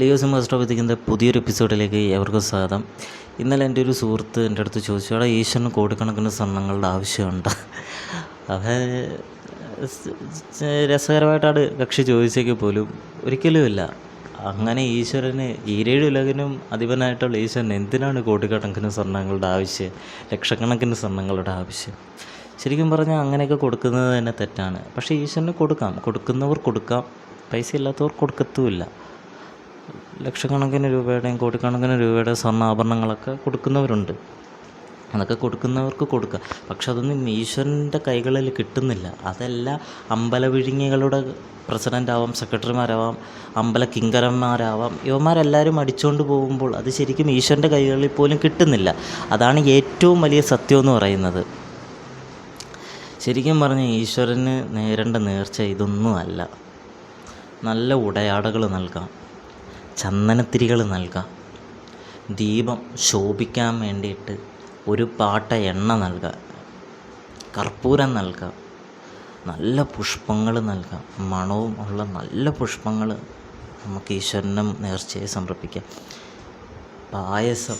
ലിയോസ് മാസ്റ്റോപതിക്കിന്റെ പുതിയൊരു എപ്പിസോഡിലേക്ക് എവർക്കും സ്വാഗതം. ഇന്നലെ എന്റെ ഒരു സുഹൃത്ത് എന്റെ അടുത്ത് ചോദിച്ചു അവിടെ ഈശ്വരന് കോടിക്കണക്കിന് സ്വർണങ്ങളുടെ ആവശ്യമുണ്ട്. അവ രസകരമായിട്ടാണ് കക്ഷി ചോദിച്ചെങ്കിൽ പോലും ഒരിക്കലുമില്ല അങ്ങനെ ഈശ്വരന് ഈരേഴ് ഉലകിനും അധിപനായിട്ടുള്ള ഈശ്വരൻ എന്തിനാണ് കോടിക്കണക്കിന് സ്വർണങ്ങളുടെ ആവശ്യം ലക്ഷക്കണക്കിന് സ്വർണങ്ങളുടെ ആവശ്യം? ശരിക്കും പറഞ്ഞാൽ അങ്ങനെയൊക്കെ കൊടുക്കുന്നത് തന്നെ തെറ്റാണ്. പക്ഷേ ഈശ്വരന് കൊടുക്കാം. കൊടുക്കുന്നവർ കൊടുക്കാം. പൈസ ഇല്ലാത്തവർ കൊടുക്കത്തുമില്ല. ലക്ഷക്കണക്കിന് രൂപയുടെയും കോടിക്കണക്കിന് രൂപയുടെ സ്വർണാഭരണങ്ങളൊക്കെ കൊടുക്കുന്നവരുണ്ട്. അതൊക്കെ കൊടുക്കുന്നവർക്ക് കൊടുക്കുക പക്ഷെ അതൊന്നും ഈശ്വരന്റെ കൈകളിൽ കിട്ടുന്നില്ല. അതെല്ലാം അമ്പല വിഴുങ്ങികളുടെ പ്രസിഡന്റ് ആവാം സെക്രട്ടറിമാരാവാം അമ്പല കിങ്കരന്മാരാവാം ഇവന്മാരെല്ലാവരും അടിച്ചുകൊണ്ട് പോകുമ്പോൾ അത് ശരിക്കും ഈശ്വരന്റെ കൈകളിൽ പോലും കിട്ടുന്നില്ല. അതാണ് ഏറ്റവും വലിയ സത്യം എന്ന് പറയുന്നത്. ശരിക്കും പറഞ്ഞാൽ ഈശ്വരന് നേരേണ്ട നേർച്ച ഇതൊന്നും അല്ല. നല്ല ഉടയാടകൾ നൽകാം. ചന്ദനത്തിരികൾ നൽകാം. ദീപം ശോഭിക്കാൻ വേണ്ടിയിട്ട് ഒരു പാട്ട എണ്ണ നൽകാം. കർപ്പൂരം നൽകാം. നല്ല പുഷ്പങ്ങൾ നൽകാം. മണവും ഉള്ള നല്ല പുഷ്പങ്ങൾ നമുക്ക് ഈശ്വരനും നേർച്ചയായി സമർപ്പിക്കാം. പായസം.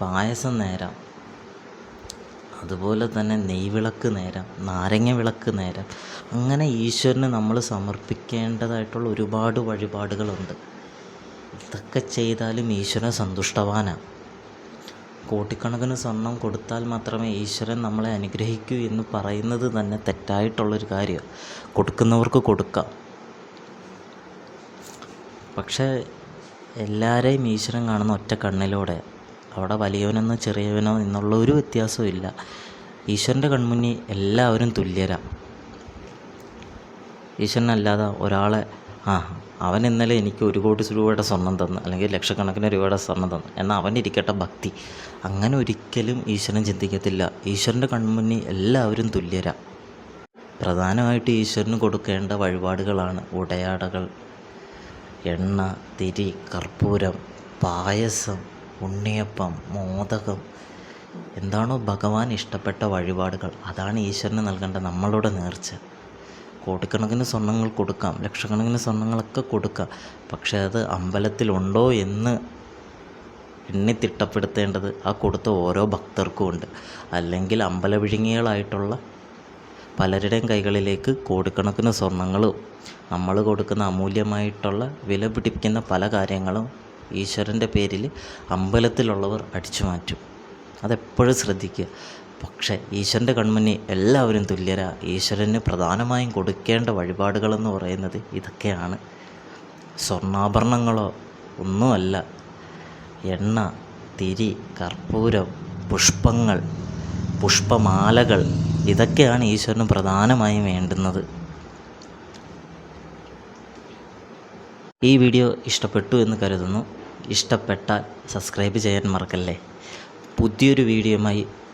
പായസം നേരം. അതുപോലെ തന്നെ നെയ്വിളക്ക് നേരം. നാരങ്ങ വിളക്ക് നേരം. അങ്ങനെ ഈശ്വരന് നമ്മൾ സമർപ്പിക്കേണ്ടതായിട്ടുള്ള ഒരുപാട് വഴിപാടുകളുണ്ട്. ഇതൊക്കെ ചെയ്താലും ഈശ്വരൻ സന്തുഷ്ടവാനാണ് കോടിക്കണക്കിന് സ്വർണം കൊടുത്താൽ മാത്രമേ ഈശ്വരൻ നമ്മളെ അനുഗ്രഹിക്കൂ എന്ന് പറയുന്നത് തന്നെ തെറ്റായിട്ടുള്ളൊരു കാര്യമാണ്. കൊടുക്കുന്നവർക്ക് കൊടുക്കാം. പക്ഷേ എല്ലാവരെയും ഈശ്വരൻ കാണുന്ന ഒറ്റ കണ്ണിലൂടെ അവിടെ വലിയവനെന്നോ ചെറിയവനോ എന്നുള്ള ഒരു വ്യത്യാസവും ഇല്ല. ഈശ്വരന്റെ കൺമുന്നിൽ എല്ലാവരും തുല്യരാണ് ഈശ്വരനല്ലാതെ ഒരാളെ ആ അവൻ ഇന്നലെ എനിക്ക് ഒരു കോടി രൂപയുടെ സ്വർണം തന്നു അല്ലെങ്കിൽ ലക്ഷക്കണക്കിന് രൂപയുടെ സ്വർണം തന്നു. എന്നാൽ അവൻ ഇരിക്കട്ടെ ഭക്തി. അങ്ങനെ ഒരിക്കലും ഈശ്വരൻ ചിന്തിക്കത്തില്ല. ഈശ്വരന്റെ കൺമുന്നിൽ എല്ലാവരും തുല്യരാ. പ്രധാനമായിട്ട് ഈശ്വരന് കൊടുക്കേണ്ട വഴിപാടുകളാണ് ഉടയാടകൾ. എണ്ണ തിരി കർപ്പൂരം പായസം ഉണ്ണിയപ്പം മോദകം. എന്താണോ ഭഗവാൻ ഇഷ്ടപ്പെട്ട വഴിപാടുകൾ. അതാണ് ഈശ്വരന് നൽകേണ്ട നമ്മളുടെ നേർച്ച. കോടിക്കണക്കിന് സ്വർണങ്ങൾ കൊടുക്കാം ലക്ഷക്കണക്കിന് സ്വർണങ്ങളൊക്കെ കൊടുക്കാം. പക്ഷേ അത് അമ്പലത്തിലുണ്ടോ എന്ന് എണ്ണി തിട്ടപ്പെടുത്തേണ്ടത് ആ കൊടുത്ത ഓരോ ഭക്തർക്കും ഉണ്ട്. അല്ലെങ്കിൽ അമ്പല വിഴുങ്ങികളായിട്ടുള്ള പലരുടെയും കൈകളിലേക്ക് കോടിക്കണക്കിന് സ്വർണങ്ങളും നമ്മൾ കൊടുക്കുന്ന അമൂല്യമായിട്ടുള്ള വില പിടിപ്പിക്കുന്ന പല കാര്യങ്ങളും ഈശ്വരന്റെ പേരിൽ അമ്പലത്തിലുള്ളവർ അടിച്ചു മാറ്റും. അതെപ്പോഴും ശ്രദ്ധിക്കുക. പക്ഷേ ഈശ്വരന്റെ കൺമുന്നിൽ എല്ലാവരും തുല്യരാ. ഈശ്വരന് പ്രധാനമായും കൊടുക്കേണ്ട വഴിപാടുകളെന്ന് പറയുന്നത് ഇതൊക്കെയാണ്. സ്വർണാഭരണങ്ങളോ ഒന്നുമല്ല. എണ്ണ തിരി കർപ്പൂരം പുഷ്പങ്ങൾ പുഷ്പമാലകൾ ഇതൊക്കെയാണ് ഈശ്വരന് പ്രധാനമായും വേണ്ടുന്നത്. ഈ വീഡിയോ ഇഷ്ടപ്പെട്ടു എന്ന് കരുതുന്നു. ഇഷ്ടപ്പെട്ടാൽ സബ്സ്ക്രൈബ് ചെയ്യാൻ മറക്കല്ലേ? പുതിയൊരു വീഡിയോയുമായി